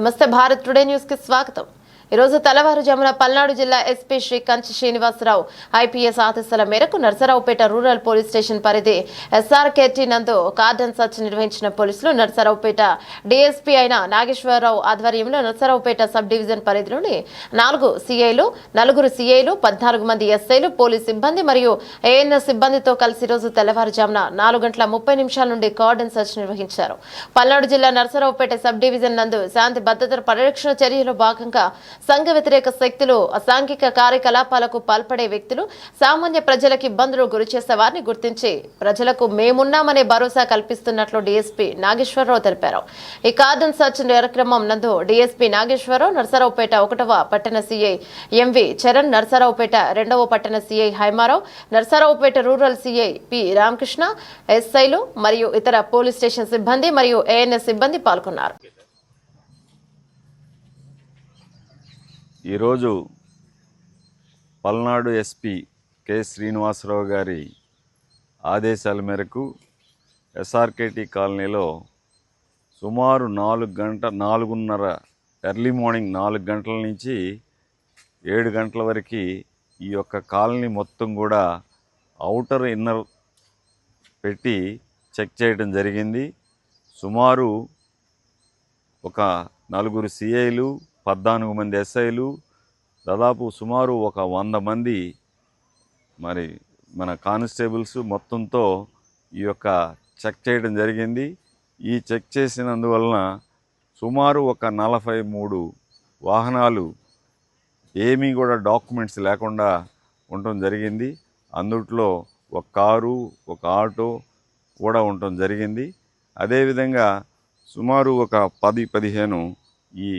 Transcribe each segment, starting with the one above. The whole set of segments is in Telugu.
నమస్తే భారత్ టుడే న్యూస్కి స్వాగతం. ఈరోజు తెల్లవారుజామున పల్నాడు జిల్లా ఎస్పీ శ్రీ కంచి శ్రీనివాసరావు ఐపీఎస్ ఆదేశాల మేరకు నర్సరావుపేట రూరల్ పోలీస్ స్టేషన్ పరిధి ఎస్ఆర్కేటీ నందు కార్డన్ సర్చ్ నిర్వహించిన పోలీసులు నర్సరావుపేట డీఎస్పీ అయిన నాగేశ్వరరావు ఆధ్వర్యంలో నర్సరావుపేట సబ్ డివిజన్ పరిధిలోని నాలుగు సీఐలు నలుగురు సీఐలు పద్నాలుగు మంది ఎస్ఐలు పోలీస్ సిబ్బంది మరియు ఏఎన్ఎస్ సిబ్బందితో కలిసి రోజు తెల్లవారుజామున నాలుగు గంటల ముప్పై నిమిషాల నుండి కార్డన్ సర్చ్ నిర్వహించారు. పల్నాడు జిల్లా నర్సరావుపేట సబ్ డివిజన్ నందు శాంతి భద్రతల పరిరక్షణ చర్యలో భాగంగా సంఘ వ్యతిరేక శక్తులు అసాంఘిక కార్యకలాపాలకు పాల్పడే వ్యక్తులు సామాన్య ప్రజలకు ఇబ్బందులు గురిచేసే వారిని గుర్తించి ప్రజలకు మేమున్నామనే భరోసా కల్పిస్తున్నట్లు డీఎస్పీ నాగేశ్వరరావు తెలిపారు. ఈ కార్డన్ సర్చ్ కార్యక్రమం నందు డీఎస్పీ నాగేశ్వరరావు నర్సరావుపేట ఒకటవ పట్టణ సీఐ ఎంవి చరణ్ నర్సరావుపేట రెండవ పట్టణ CI Haimarao Narasaraopet rural CI P Ramakrishna ఎస్ఐలు మరియు ఇతర పోలీస్ స్టేషన్ సిబ్బంది మరియు ఏఎన్ఎస్ సిబ్బంది పాల్గొన్నారు. ఈరోజు పల్నాడు ఎస్పి కె శ్రీనివాసరావు గారి ఆదేశాల మేరకు ఎస్ఆర్కేటి కాలనీలో సుమారు నాలుగు గంట నాలుగున్నర ఎర్లీ మార్నింగ్ నాలుగు గంటల నుంచి ఏడు గంటల వరకు ఈ యొక్క కాలనీ మొత్తం కూడా అవుటర్ ఇన్నర్ పెట్టి చెక్ చేయడం జరిగింది. సుమారు ఒక నలుగురు సిఐలు పద్నాలుగు మంది ఎస్ఐలు దాదాపు సుమారు ఒక వంద మంది మరి మన కానిస్టేబుల్స్ మొత్తంతో ఈ యొక్క చెక్ చేయడం జరిగింది. ఈ చెక్ చేసినందువలన సుమారు ఒక నలభై మూడు వాహనాలు ఏమీ కూడా డాక్యుమెంట్స్ లేకుండా ఉండటం జరిగింది. అందుట్లో ఒక కారు ఒక ఆటో కూడా ఉండటం జరిగింది. అదేవిధంగా సుమారు ఒక పది పదిహేను ఈ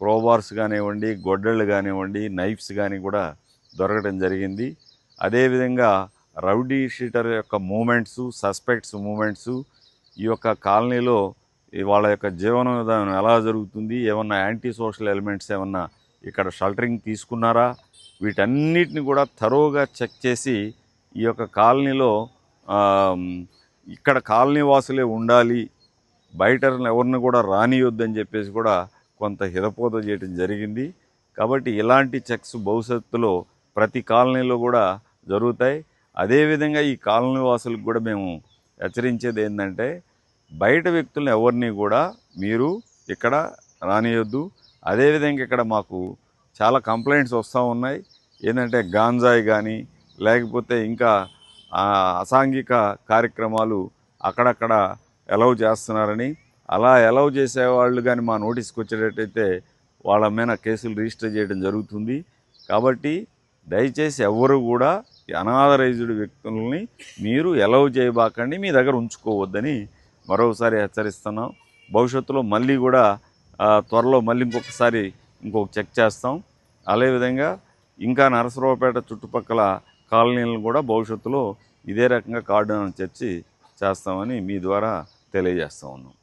క్రోబార్స్ కానివ్వండి గొడ్డళ్ళు కానివ్వండి నైఫ్స్ కానీ కూడా దొరకడం జరిగింది. అదేవిధంగా రౌడీ షీటర్ యొక్క మూమెంట్స్ సస్పెక్ట్స్ మూమెంట్స్ ఈ యొక్క కాలనీలో వాళ్ళ యొక్క జీవన విధానం ఎలా జరుగుతుంది ఏమన్నా యాంటీ సోషల్ ఎలిమెంట్స్ ఏమన్నా ఇక్కడ షల్టరింగ్ తీసుకున్నారా? వీటన్నిటిని కూడా తరోగా చెక్ చేసి ఈ యొక్క కాలనీలో ఇక్కడ కాలనీ వాసులే ఉండాలి బయట ఎవరిని కూడా రానియొద్దని చెప్పేసి కూడా కొంత హితపోత చేయడం జరిగింది. కాబట్టి ఇలాంటి చెక్స్ భవిష్యత్తులో ప్రతి కాలనీలో కూడా జరుగుతాయి. అదేవిధంగా ఈ కాలనీ వాసులకు కూడా మేము హెచ్చరించేది ఏంటంటే బయట వ్యక్తులను ఎవరిని కూడా మీరు ఇక్కడ రానియొద్దు. అదేవిధంగా ఇక్కడ మాకు చాలా కంప్లైంట్స్ వస్తూ ఉన్నాయి. ఏంటంటే గాంజాయి కానీ లేకపోతే ఇంకా అసాంఘిక కార్యక్రమాలు అక్కడక్కడ ఎలవ్ చేస్తున్నారని అలా ఎలవ్ చేసేవాళ్ళు కానీ మా నోటీస్కి వచ్చేటట్టయితే వాళ్ళ మీద కేసులు రిజిస్టర్ చేయడం జరుగుతుంది. కాబట్టి దయచేసి ఎవరు కూడా అనాథరైజ్డ్ వ్యక్తులని మీరు ఎలవ్ చేయబాకండి మీ దగ్గర ఉంచుకోవద్దని మరోసారి హెచ్చరిస్తున్నాం. భవిష్యత్తులో మళ్ళీ కూడా త్వరలో మళ్ళీ ఇంకొకసారి ఇంకొక చెక్ చేస్తాం. అదేవిధంగా ఇంకా నరసరావుపేట చుట్టుపక్కల కాలనీలను కూడా భవిష్యత్తులో ఇదే రకంగా కార్డు చర్చి చేస్తామని మీ ద్వారా తెలియజేస్తా ఉన్నాం.